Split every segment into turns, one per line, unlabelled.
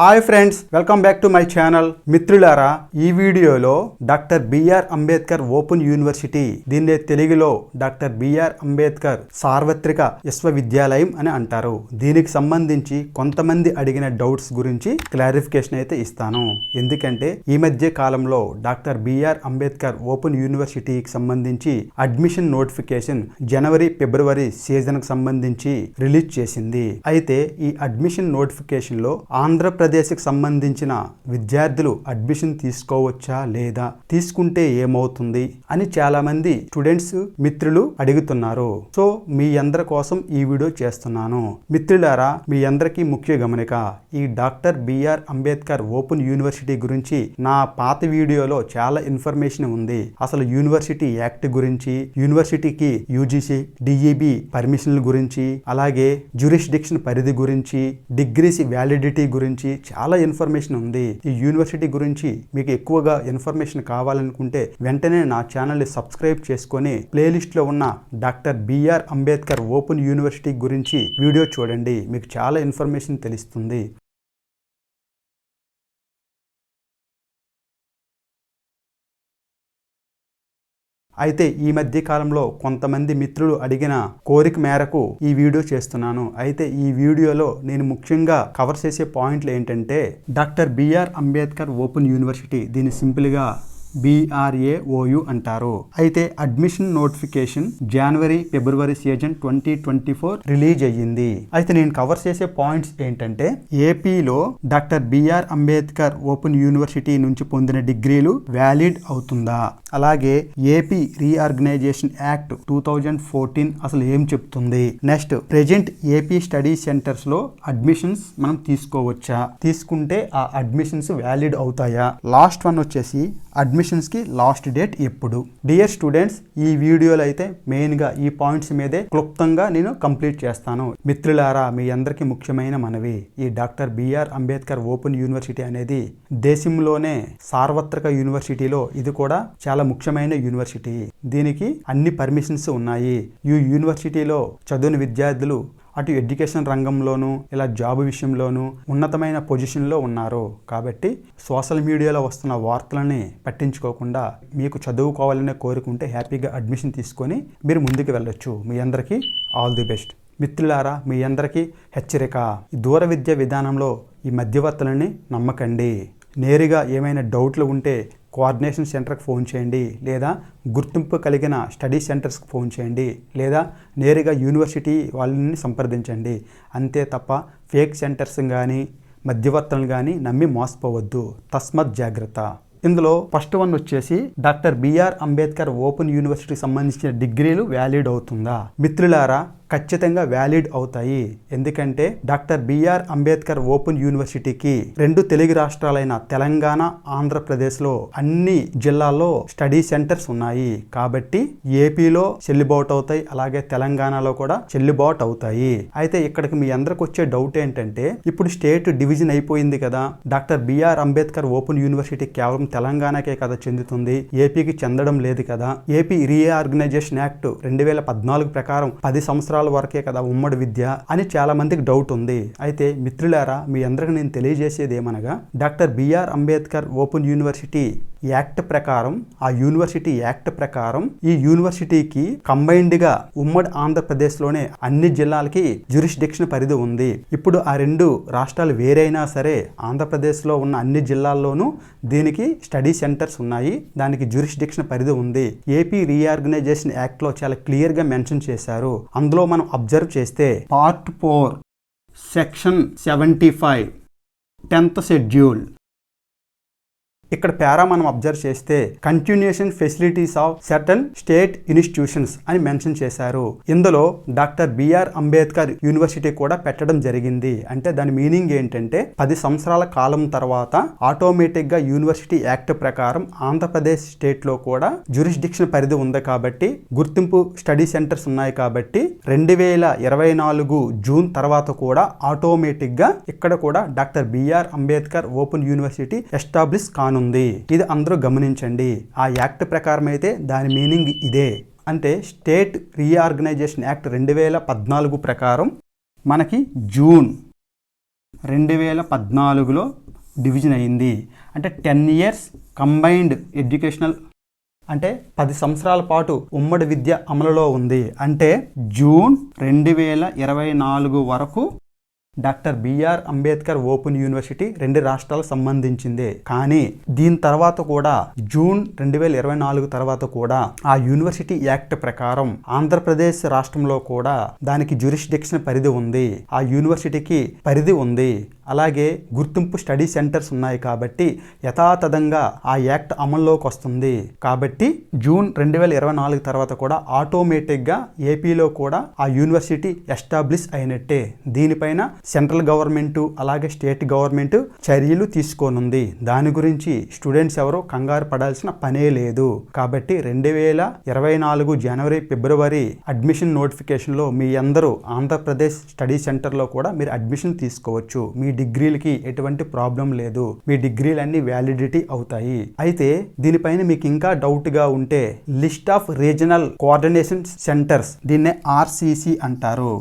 Hi friends welcome back to my channel. మిత్రులారా ఈ వీడియోలో doctor B R Ambedkar open university దీన్నే తెలుగులో డాక్టర్ బిఆర్ అంబేద్కర్ సార్వత్రిక విశ్వవిద్యాలయం అని అంటారు. దీనికి సంబంధించి కొంతమంది అడిగిన డౌట్స్ గురించి క్లారిఫికేషన్ అయితే ఇస్తాను. ఎందుకంటే ఈ మధ్య కాలంలో డాక్టర్ బిఆర్ అంబేద్కర్ ఓపెన్ యూనివర్సిటీకి సంబంధించి అడ్మిషన్ నోటిఫికేషన్ జనవరి ఫిబ్రవరి సీజన్కి సంబంధించి రిలీజ్ చేసింది. అయితే ఈ అడ్మిషన్ నోటిఫికేషన్లో ఆంధ్రప్రదేశ్ ఆంధ్రప్రదేశ్కి సంబంధించిన విద్యార్థులు అడ్మిషన్ తీసుకోవచ్చా లేదా? తీసుకుంటే ఏమవుతుంది? అని చాలామంది స్టూడెంట్స్ మిత్రులు అడుగుతున్నారు. సో మీ అందరి కోసం ఈ వీడియో చేస్తున్నాను. మిత్రులారా మీ అందరికీ ముఖ్య గమనిక ఈ doctor B R Ambedkar open university గురించి నా పాత వీడియోలో చాలా ఇన్ఫర్మేషన్ ఉంది. అసలు యూనివర్సిటీ యాక్ట్ గురించి యూనివర్సిటీకి యూజీసీ డిఈబి పర్మిషన్ల గురించి అలాగే జ్యూరిస్డిక్షన్ పరిధి గురించి డిగ్రీస్ వ్యాలిడిటీ గురించి చాలా ఇన్ఫర్మేషన్ ఉంది. ఈ యూనివర్సిటీ గురించి మీకు ఎక్కువగా ఇన్ఫర్మేషన్ కావాలనుకుంటే వెంటనే నా ఛానల్ని సబ్స్క్రైబ్ చేసుకొని ప్లేలిస్ట్లో ఉన్న doctor B R Ambedkar open university గురించి వీడియో చూడండి. మీకు చాలా ఇన్ఫర్మేషన్ తెలుస్తుంది. అయితే ఈ మధ్య కాలంలో కొంతమంది మిత్రులు అడిగిన కోరిక మేరకు ఈ వీడియో చేస్తున్నాను. అయితే ఈ వీడియోలో నేను ముఖ్యంగా కవర్ చేసే పాయింట్లు ఏంటంటే doctor B R Ambedkar open university దీన్ని సింపుల్గా బీఆర్ఏఓయు అంటారు. అయితే admission notification January February season twenty twenty four release అయ్యింది. అయితే నేను కవర్ చేసే పాయింట్స్ ఏంటంటే ఏపీలో doctor B R Ambedkar open university నుంచి పొందిన డిగ్రీలు వ్యాలిడ్ అవుతుందా? అలాగే AP reorganisation act two thousand fourteen అసలు ఏం చెప్తుంది? నెక్స్ట్ ప్రెజెంట్ ఏపీ స్టడీ సెంటర్స్లో అడ్మిషన్స్ మనం తీసుకోవచ్చా? తీసుకుంటే ఆ అడ్మిషన్స్ వ్యాలిడ్ అవుతాయా? లాస్ట్ వన్ వచ్చేసి అడ్మిషన్స్కి లాస్ట్ డేట్ ఎప్పుడు? డియర్ స్టూడెంట్స్ ఈ వీడియోలో అయితే మెయిన్గా ఈ పాయింట్స్ మీదే క్లుప్తంగా నేను కంప్లీట్ చేస్తాను. మిత్రులారా మీ అందరికీ ముఖ్యమైన మనవి ఈ doctor B R Ambedkar open university అనేది దేశంలోనే సార్వత్రిక యూనివర్సిటీలో ఇది కూడా చాలా ముఖ్యమైన యూనివర్సిటీ. దీనికి అన్ని పర్మిషన్స్ ఉన్నాయి. ఈ యూనివర్సిటీలో చదువుని విద్యార్థులు అటు ఎడ్యుకేషన్ రంగంలోనూ ఇలా జాబ్ విషయంలోనూ ఉన్నతమైన పొజిషన్లో ఉన్నారు. కాబట్టి సోషల్ మీడియాలో వస్తున్న వార్తలని పట్టించుకోకుండా మీకు చదువుకోవాలనే కోరుకుంటే హ్యాపీగా అడ్మిషన్ తీసుకొని మీరు ముందుకు వెళ్ళొచ్చు. మీ అందరికీ ఆల్ ది బెస్ట్. మిత్రులారా మీ అందరికీ హెచ్చరిక. దూర విద్య విధానంలో ఈ మధ్యవర్తులని నమ్మకండి. నేరుగా ఏమైనా డౌట్లు ఉంటే కోఆర్డినేషన్ సెంటర్కి ఫోన్ చేయండి లేదా గుర్తింపు కలిగిన స్టడీ సెంటర్స్కి ఫోన్ చేయండి లేదా నేరుగా యూనివర్సిటీ వాళ్ళని సంప్రదించండి. అంతే తప్ప ఫేక్ సెంటర్స్ కానీ మధ్యవర్తులను కానీ నమ్మి మోసపోవద్దు. తస్మత్ జాగ్రత్త. ఇందులో ఫస్ట్ వన్ వచ్చేసి doctor B R Ambedkar open యూనివర్సిటీకి సంబంధించిన డిగ్రీలు వ్యాలిడ్ అవుతుందా? మిత్రులారా ఖచ్చితంగా వ్యాలిడ్ అవుతాయి. ఎందుకంటే డాక్టర్ బిఆర్ అంబేద్కర్ ఓపెన్ యూనివర్సిటీకి రెండు తెలుగు రాష్ట్రాలైన తెలంగాణ ఆంధ్రప్రదేశ్లో అన్ని జిల్లాల్లో స్టడీ సెంటర్స్ ఉన్నాయి. కాబట్టి ఏపీలో చెల్లుబాటు అవుతాయి అలాగే తెలంగాణలో కూడా చెల్లుబాటు అవుతాయి. అయితే ఇక్కడికి మీ అందరికి వచ్చే డౌట్ ఏంటంటే ఇప్పుడు స్టేట్ డివిజన్ అయిపోయింది కదా doctor BR Ambedkar open university కేవలం తెలంగాణకే కదా చెందుతుంది ఏపీకి చెందడం లేదు కదా. ఏపీ రీఆర్గనైజేషన్ యాక్ట్ రెండు వేల పద్నాలుగు ప్రకారం పది సంవత్సరాలు వరకే కదా ఉమ్మడి విద్య అని చాలా మందికి డౌట్ ఉంది. అయితే మిత్రులారా మీ అందరికి నేను తెలియజేసేది ఏమనగా doctor BR Ambedkar open university act ప్రకారం ఆ యూనివర్సిటీ యాక్ట్ ప్రకారం ఈ యూనివర్సిటీకి కంబైన్డ్గా ఉమ్మడి ఆంధ్రప్రదేశ్లోనే అన్ని జిల్లాలకి జ్యూరిస్డిక్షన్ పరిధి ఉంది. ఇప్పుడు ఆ రెండు రాష్ట్రాలు వేరైనా సరే ఆంధ్రప్రదేశ్లో ఉన్న అన్ని జిల్లాల్లోనూ దీనికి స్టడీ సెంటర్స్ ఉన్నాయి. దానికి జ్యూరిస్డిక్షన్ పరిధి ఉంది. ఏపీ రీఆర్గనైజేషన్ యాక్ట్లో చాలా క్లియర్గా మెన్షన్ చేశారు. అందులో మనం అబ్జర్వ్ చేస్తే part four section seventy five tenth schedule. ఇక్కడ పేరా మనం అబ్జర్వ్ చేస్తే continuation facilities of certain state institutions అని మెన్షన్ చేశారు. ఇందులో డాక్టర్ బిఆర్ అంబేద్కర్ యూనివర్సిటీ కూడా పెట్టడం జరిగింది. అంటే దాని మీనింగ్ ఏంటంటే పది సంవత్సరాల కాలం తర్వాత ఆటోమేటిక్గా యూనివర్సిటీ యాక్ట్ ప్రకారం ఆంధ్రప్రదేశ్ స్టేట్లో కూడా జ్యూరిస్డిక్షన్ పరిధి ఉంది కాబట్టి గుర్తింపు స్టడీ సెంటర్స్ ఉన్నాయి కాబట్టి రెండు వేల ఇరవై నాలుగు జూన్ తర్వాత కూడా ఆటోమేటిక్గా ఇక్కడ కూడా doctor BR Ambedkar open university establish ఉంది ఇది అందరూ గమనించండి. ఆ యాక్ట్ ప్రకారం అయితే దాని మీనింగ్ ఇదే. అంటే స్టేట్ రీఆర్గనైజేషన్ యాక్ట్ రెండు వేల పద్నాలుగు ప్రకారం మనకి జూన్ రెండు వేల పద్నాలుగులో డివిజన్ అయింది. అంటే టెన్ ఇయర్స్ కంబైన్డ్ ఎడ్యుకేషనల్ అంటే పది సంవత్సరాల పాటు ఉమ్మడి విద్య అమలులో ఉంది. అంటే జూన్ రెండు వేల ఇరవై నాలుగు వరకు doctor BR Ambedkar open university రెండు రాష్ట్రాలకు సంబంధించిందే. కానీ దీని తర్వాత కూడా జూన్ రెండు వేల ఇరవై నాలుగు తర్వాత కూడా ఆ యూనివర్సిటీ యాక్ట్ ప్రకారం ఆంధ్రప్రదేశ్ రాష్ట్రంలో కూడా దానికి జ్యూరిస్డిక్షన్ పరిధి ఉంది. ఆ యూనివర్సిటీకి పరిధి ఉంది. అలాగే గుర్తింపు స్టడీ సెంటర్స్ ఉన్నాయి కాబట్టి యథాతథంగా ఆ యాక్ట్ అమల్లోకి వస్తుంది. కాబట్టి జూన్ రెండు వేల ఇరవై నాలుగు తర్వాత కూడా ఆటోమేటిక్గా ఏపీలో కూడా ఆ యూనివర్సిటీ ఎస్టాబ్లిష్ అయినట్టే. దీనిపైన సెంట్రల్ గవర్నమెంట్ అలాగే స్టేట్ గవర్నమెంట్ చర్యలు తీసుకోనుంది. దాని గురించి స్టూడెంట్స్ ఎవరో కంగారు పడాల్సిన పనే లేదు. కాబట్టి రెండు వేల ఇరవై నాలుగు జనవరి ఫిబ్రవరి అడ్మిషన్ నోటిఫికేషన్లో మీ అందరూ ఆంధ్రప్రదేశ్ స్టడీ సెంటర్లో కూడా మీరు అడ్మిషన్ తీసుకోవచ్చు. మీ డిగ్రీలకి ఎటువంటి ప్రాబ్లం లేదు. మీ డిగ్రీలన్నీ వ్యాలిడిటీ అవుతాయి. అయితే దీనిపైన మీకు ఇంకా డౌట్గా ఉంటే list of regional coordination centres దీన్నే ఆర్సిసి అంటారు.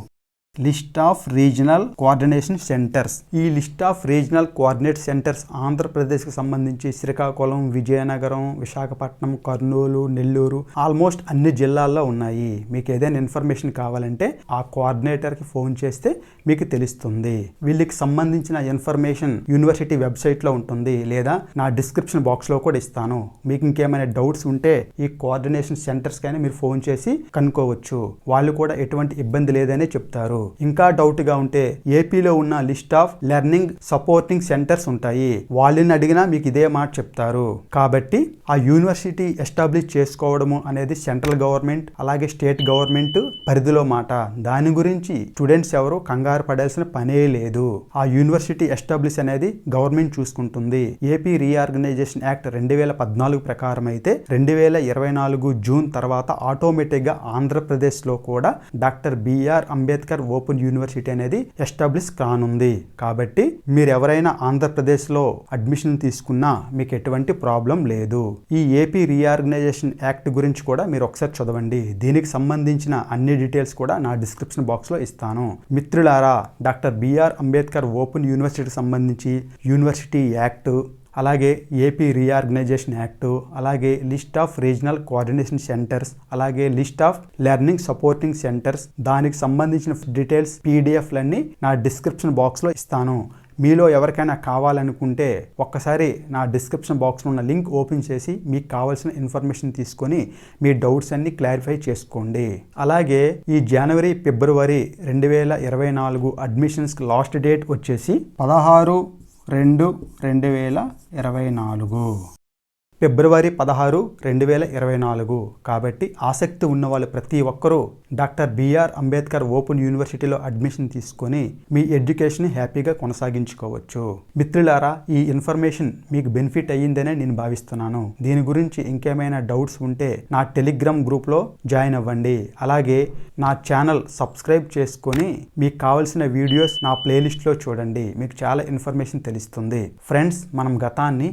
List of regional coordination centres. ఈ list of regional coordinate centres ఆంధ్రప్రదేశ్కి సంబంధించి శ్రీకాకుళం విజయనగరం విశాఖపట్నం కర్నూలు నెల్లూరు ఆల్మోస్ట్ అన్ని జిల్లాల్లో ఉన్నాయి. మీకు ఏదైనా ఇన్ఫర్మేషన్ కావాలంటే ఆ కోఆర్డినేటర్కి ఫోన్ చేస్తే మీకు తెలుస్తుంది. వీళ్ళకి సంబంధించిన ఇన్ఫర్మేషన్ యూనివర్సిటీ వెబ్సైట్లో ఉంటుంది లేదా నా డిస్క్రిప్షన్ బాక్స్లో కూడా ఇస్తాను. మీకు ఇంకేమైనా డౌట్స్ ఉంటే ఈ కోఆర్డినేషన్ సెంటర్స్కి అయినా మీరు ఫోన్ చేసి కనుక్కోవచ్చు. వాళ్ళు కూడా ఎటువంటి ఇబ్బంది లేదనే చెప్తారు. ఇంకా డౌట్గా ఉంటే ఏపీలో ఉన్న list of learning supporting centres ఉంటాయి. వాళ్ళని అడిగినా మీకు ఇదే మాట చెప్తారు. కాబట్టి ఆ యూనివర్సిటీ ఎస్టాబ్లిష్ చేసుకోవడము అనేది సెంట్రల్ గవర్నమెంట్ అలాగే స్టేట్ గవర్నమెంట్ పరిధిలో మాట. దాని గురించి స్టూడెంట్స్ ఎవరు కంగారు పడాల్సిన పనే లేదు. ఆ యూనివర్సిటీ ఎస్టాబ్లిష్ అనేది గవర్నమెంట్ చూసుకుంటుంది. ఏపీ రీఆర్గనైజేషన్ యాక్ట్ రెండు వేల పద్నాలుగు ప్రకారం అయితే రెండు వేల ఇరవై నాలుగు జూన్ తర్వాత ఆటోమేటిక్గా కూడా doctor BR Ambedkar open university అనేది ఎస్టాబ్లిష్ కానుంది. కాబట్టి మీరు ఎవరైనా ఆంధ్రప్రదేశ్లో అడ్మిషన్ తీసుకున్నా మీకు ఎటువంటి ప్రాబ్లం లేదు. ఈ ఏపీ రీఆర్గనైజేషన్ యాక్ట్ గురించి కూడా మీరు ఒకసారి చదవండి. దీనికి సంబంధించిన అన్ని డీటెయిల్స్ కూడా నా డిస్క్రిప్షన్ బాక్స్లో ఇస్తాను. మిత్రులారా డాక్టర్ బిఆర్ అంబేద్కర్ ఓపెన్ యూనివర్సిటీకి సంబంధించి యూనివర్సిటీ యాక్ట్ అలాగే ఏపీ రీఆర్గనైజేషన్ యాక్టు అలాగే list of regional coordination centres అలాగే list of learning supporting centres. దానికి సంబంధించిన డీటెయిల్స్ పీడిఎఫ్లన్నీ నా డిస్క్రిప్షన్ బాక్స్లో ఇస్తాను. మీలో ఎవరికైనా కావాలనుకుంటే ఒక్కసారి నా డిస్క్రిప్షన్ బాక్స్లో ఉన్న లింక్ ఓపెన్ చేసి మీకు కావాల్సిన ఇన్ఫర్మేషన్ తీసుకొని మీ డౌట్స్ అన్ని క్లారిఫై చేసుకోండి. అలాగే ఈ జనవరి ఫిబ్రవరి రెండు వేల ఇరవై నాలుగు అడ్మిషన్స్కి లాస్ట్ డేట్ వచ్చేసి పదహారు రెండు రెండు వేల ఇరవై నాలుగు. ఫిబ్రవరి పదహారు రెండు వేల ఇరవై నాలుగు. కాబట్టి ఆసక్తి ఉన్న వాళ్ళు ప్రతి ఒక్కరూ doctor B R Ambedkar open యూనివర్సిటీలో అడ్మిషన్ తీసుకొని మీ ఎడ్యుకేషన్ హ్యాపీగా కొనసాగించుకోవచ్చు. మిత్రులారా ఈ ఇన్ఫర్మేషన్ మీకు బెనిఫిట్ అయ్యిందనే నేను భావిస్తున్నాను. దీని గురించి ఇంకేమైనా డౌట్స్ ఉంటే నా టెలిగ్రామ్ గ్రూప్లో జాయిన్ అవ్వండి. అలాగే నా ఛానల్ సబ్స్క్రైబ్ చేసుకొని మీకు కావాల్సిన వీడియోస్ నా ప్లేలిస్ట్లో చూడండి. మీకు చాలా ఇన్ఫర్మేషన్ తెలుస్తుంది. ఫ్రెండ్స్ మనం గతాన్ని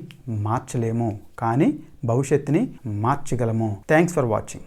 మార్చలేము. కానీ భవిష్యత్తుని మార్చగలము. Thanks for watching